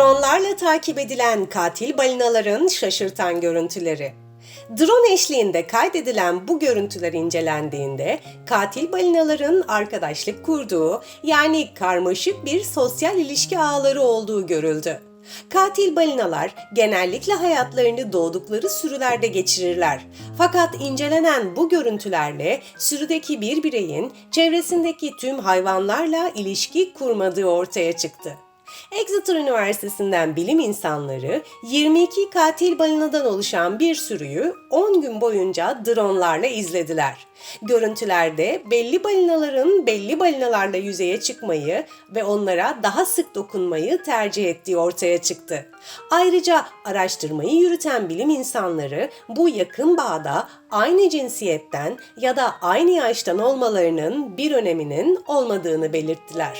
Kameralarla takip edilen katil balinaların şaşırtan görüntüleri. Drone eşliğinde kaydedilen bu görüntüler incelendiğinde katil balinaların arkadaşlık kurduğu yani karmaşık bir sosyal ilişki ağları olduğu görüldü. Katil balinalar genellikle hayatlarını doğdukları sürülerde geçirirler. Fakat incelenen bu görüntülerle sürüdeki bir bireyin çevresindeki tüm hayvanlarla ilişki kurmadığı ortaya çıktı. Exeter Üniversitesi'nden bilim insanları 22 katil balinadan oluşan bir sürüyü 10 gün boyunca dronlarla izlediler. Görüntülerde belli balinaların belli balinalarla yüzeye çıkmayı ve onlara daha sık dokunmayı tercih ettiği ortaya çıktı. Ayrıca araştırmayı yürüten bilim insanları bu yakın bağda aynı cinsiyetten ya da aynı yaştan olmalarının bir öneminin olmadığını belirttiler.